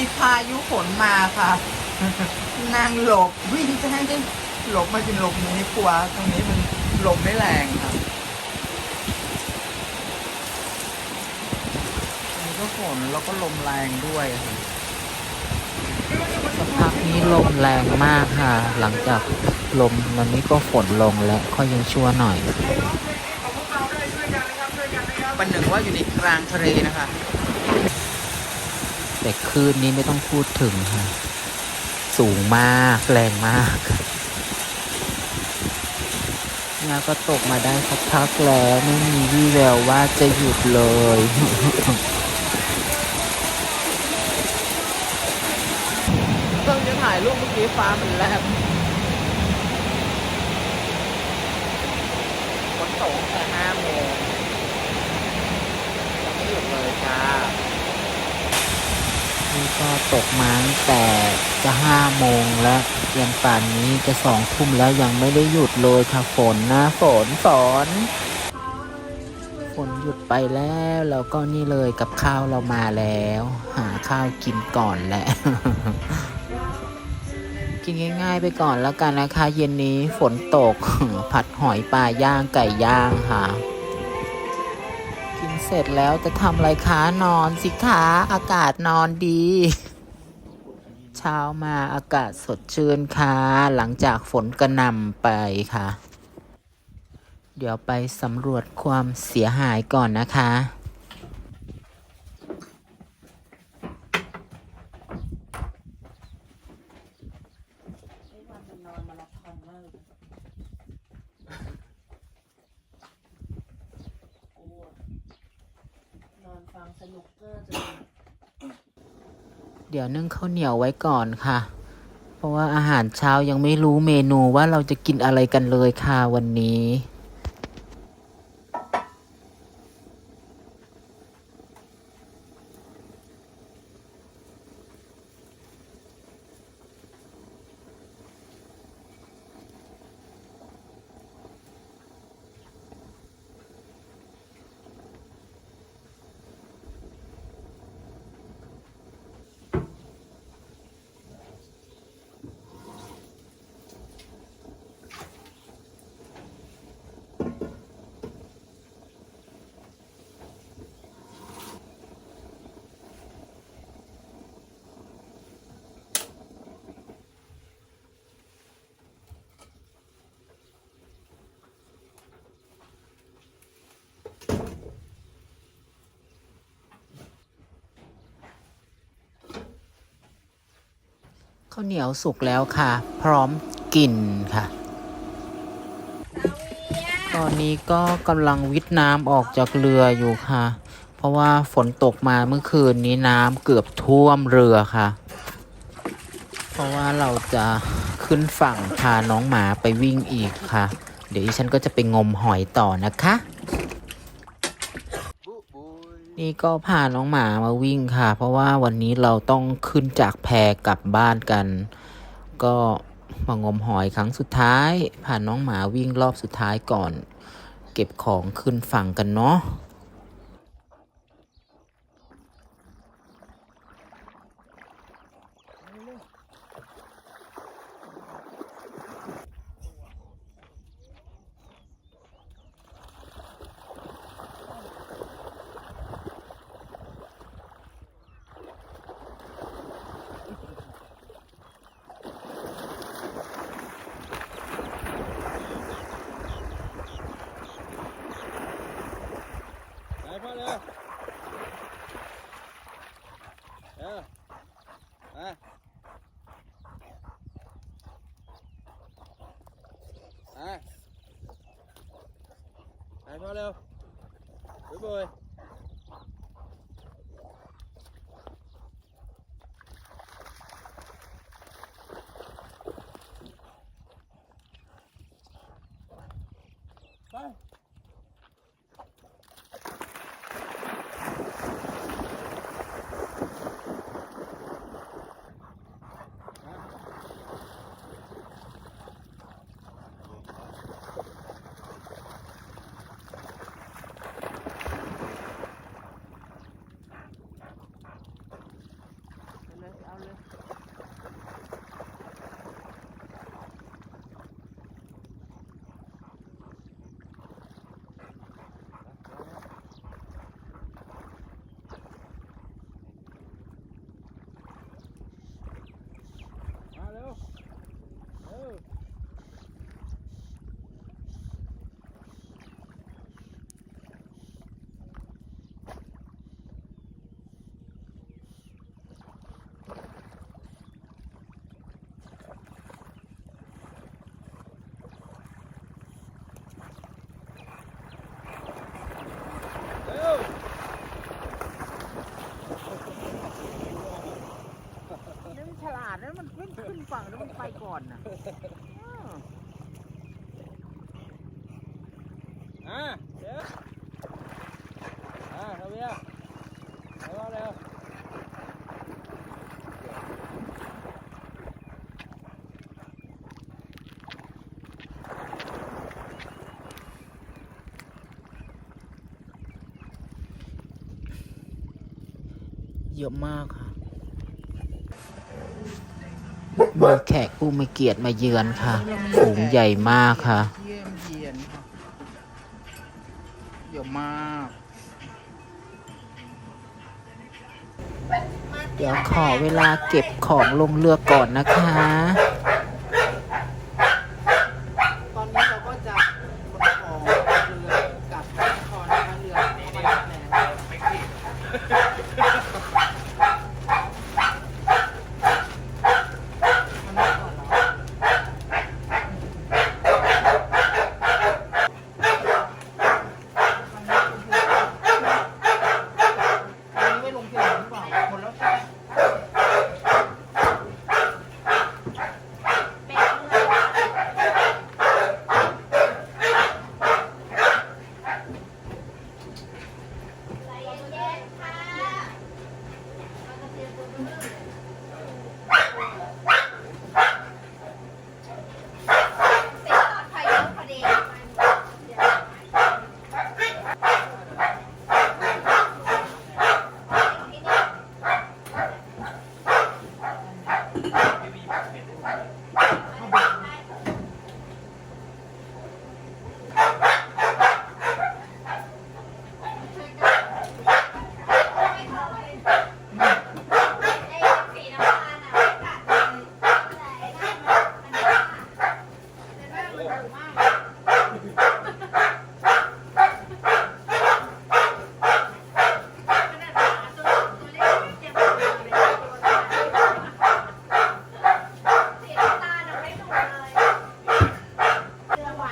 มีพายุฝนมาค่ะ นางหลบวิ่งจะให้ได้หลบมาถึงหลบหนี้กลัวตรงนี้มันหลบไม่แรงค่ะอันนี้ก็ฝนแล้วก็ลมแรงด้วยค่ะสักพักนี้ลมแรงมากค่ะ หลังจากลมวันนี้ก็ฝนลงและค่อยยังชั่วหน่อยปันหนึ่งว่าอยู่ในกลางทะเลนะคะ แต่คลื่นนี้ไม่ต้องพูดถึงค่ะ สูงมากแรงมากงาก็ตกมาได้สักพักแล้วไม่มีวี่แววว่าจะหยุดเลย เพิ่งจะถ่ายรูปเมื่อกี้ฟ้ามันแลบฝนตกตั้งแต่ห้าโมงยังไม่หยุดเลยจ้า ก็ตกมาตั้งแต่จะห้าโมงแล้วยันป่านนี้จะสองทุ่มแล้วยังไม่ได้หยุดเลยค่ะฝนนะฝนฝนฝนหยุดไปแล้วแล้วก็นี่เลยกับข้าวเรามาแล้ว หาข้าวกินก่อนแหละ กินง่าย ๆ ไปก่อนแล้วกันนะคะ เย็นนี้ฝนตกผัดหอยปลาย่างไก่ย่างค่ะ เสร็จแล้วจะทำอะไรคะนอนสิคะอากาศนอนดี เช้ามาอากาศสดชื่นค่ะ หลังจากฝนกระหน่ำไปค่ะ เดี๋ยวไปสำรวจความเสียหายก่อนนะคะ นอน ฟังสนุกเกอร์จเดี๋ยวนึ่งข้าวเหนียวไว้ก่อนค่ะ เพราะว่าอาหารเช้ายังไม่รู้เมนูว่าเราจะกินอะไรกันเลยค่ะวันนี้ ข้าวเหนียวสุกแล้วค่ะ พร้อมกินค่ะ ตอนนี้ก็กำลังวิทย์น้ำออกจากเรืออยู่ค่ะ เพราะว่าฝนตกมาเมื่อคืนนี้น้ำเกือบท่วมเรือค่ะ เพราะว่าเราจะขึ้นฝั่งพาน้องหมาไปวิ่งอีกค่ะ เดี๋ยวฉันก็จะไปงมหอยต่อนะคะ นี่ก็พาน้องหมามาวิ่งค่ะ เพราะว่าวันนี้เราต้องขึ้นจากแพกลับบ้านกัน ก็มางมหอยครั้งสุดท้ายผ่านน้องหมาวิ่งรอบสุดท้ายก่อน เก็บของขึ้นฝั่งกันเนาะ ฝั่งนู้นไปก่อนนะอะเดี๋ยวอะทำเบียร์เร็วเร็วเยอะมากค่ะ มาแขกผู้มีเกียรติมาเยือนค่ะฝูงใหญ่มากค่ะเยี่ยมเยียนค่ะเยอะมาก เดี๋ยวขอเวลาเก็บของลงเรือก่อนนะคะ ตอนนี้เราก็จะขนของเรือกลับนครนะคะเรือเข้ามาแล้วมันไม่ก่อนเหรออันนี้ไม่ลงเพียงหรือเปล่าหมดแล้วใช่ไหม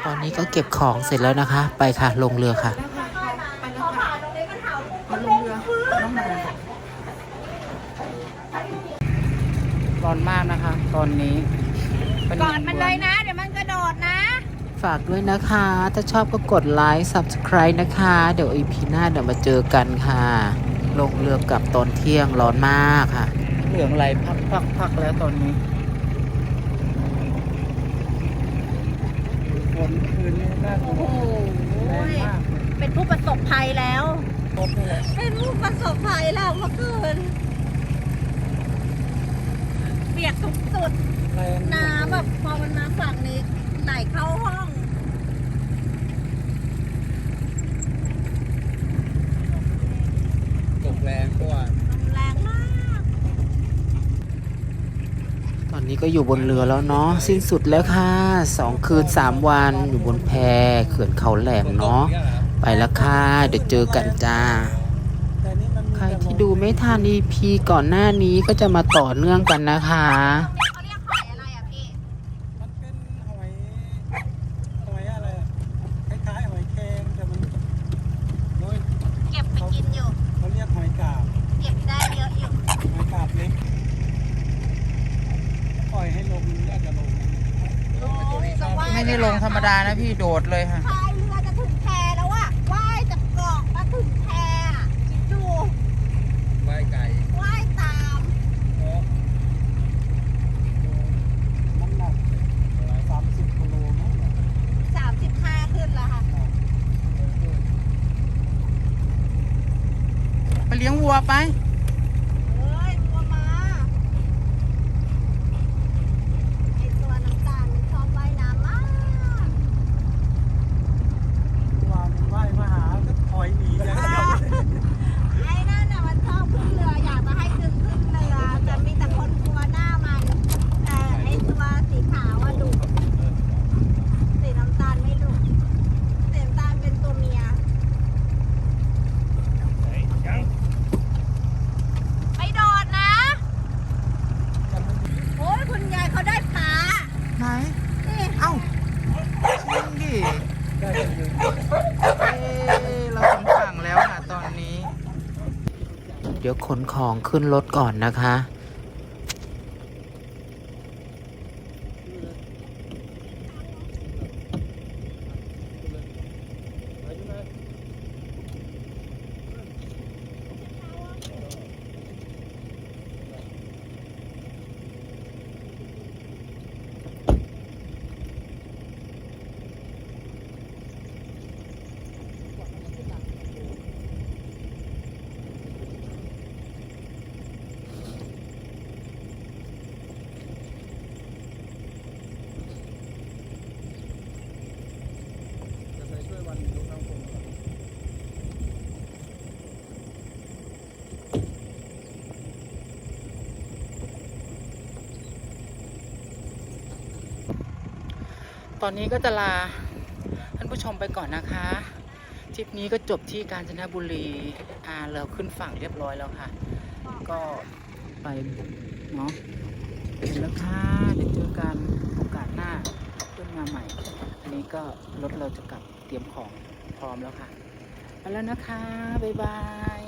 ตอนนี้ ก็เก็บของเสร็จแล้วนะคะ ไปค่ะ ลงเรือค่ะมันลงเรือน้องมาร้อนมากนะคะ ตอนนี้เป็กอดมันเลยนะ เดี๋ยวมันกระโดดนะ ฝากด้วยนะคะ ถ้าชอบก็กดไลค์ subscribe นะคะ เดี๋ยวอีพีหน้าเดี๋ยวมาเจอกันค่ะ ลงเรือกลับตอนเที่ยงร้อนมากค่ะ เหลืองไหลพักพักพักแล้วตอนนี้ ฝนคืนนี้น่ากลัวโอ้โหแรงมากเป็นผู้ประสบภัยแล้วครบเลยเป็นผู้ประสบภัยแล้วเมื่อคืนเปียกทุกจุดแรงน้ำแบบพอมันมาฝั่งนี้ไหลเข้าห้อง ตกแรงกว่า แรงมาก ต อนนี้ก็อยู่บนเรือแล้วเนาะสิ้นสุดแล้วค่ะสองคืนสามวันอยู่บนแพเขื่อนเขาแหลมเนาะไปแล้วค่ะเดี๋ยวเจอกันจ้า ใครที่ดูไม่ทัน EP ก่อนหน้านี้ก็จะมาต่อเนื่องกันนะคะ เขาเรียกหอยอะไรอะพี่ มันเป็นหอยหอยอะไรอะคล้ายๆหอยแครงแต่มันโอ้ย เก็บไปกินอยู่ เขาเรียกหอยกาบ เก็บได้เยอะอยู่ หอยกาบเล็กปล่อยให้ลงน่าจะลง ไม่ได้ลงธรรมดานะพี่โดดเลยค่ะพายเรือจะถึงแพแล้วอะว่ายจากเกาะมาถึงแพอะคิดดูว่ายไก่ว่ายตามเพราะน้ำหนักสามสิบกิโลมั้ง35ขึ้นแล้วค่ะไปเลี้ยงวัวไป เฮ้ยตัวมา ไอตัวน้ำตาลมันชอบว่ายน้ำมาก วานว่ายมาหาก็ถอยหนีอย่างเดียว ไอ้นั่นน่ะมันชอบขึ้นเรืออยากจะให้ขึ้นขึ้นเรือแต่มีแต่คนกลัวหน้ามัน แต่ไอตัวสีขาวอะดุสีน้ำตาลไม่ดุสีน้ำตาลเป็นตัวเมีย ไม่โดดนะ โอ้ยคุณยายเขาได้ผา ไหน นี่ เอ้าจริงดิ ได้กันเลย เอ้เราถึงฝั่งแล้วค่ะตอนนี้ เดี๋ยวขนของขึ้นรถก่อนนะคะ ตอนนี้ก็จะลาท่านผู้ชมไปก่อนนะคะทริปนี้ก็จบที่กาญจนบุรีอ่าเราขึ้นฝั่งเรียบร้อยแล้วค่ะ ก็ไปเนาะเดี๋ยวแล้วค่ะเดี๋ยวเจอกันโอกาสหน้าขึ้นมาใหม่ อันนี้ก็รถเราจะกลับเตรียมของพร้อมแล้วค่ะไปแล้วนะคะ บ๊ายบาย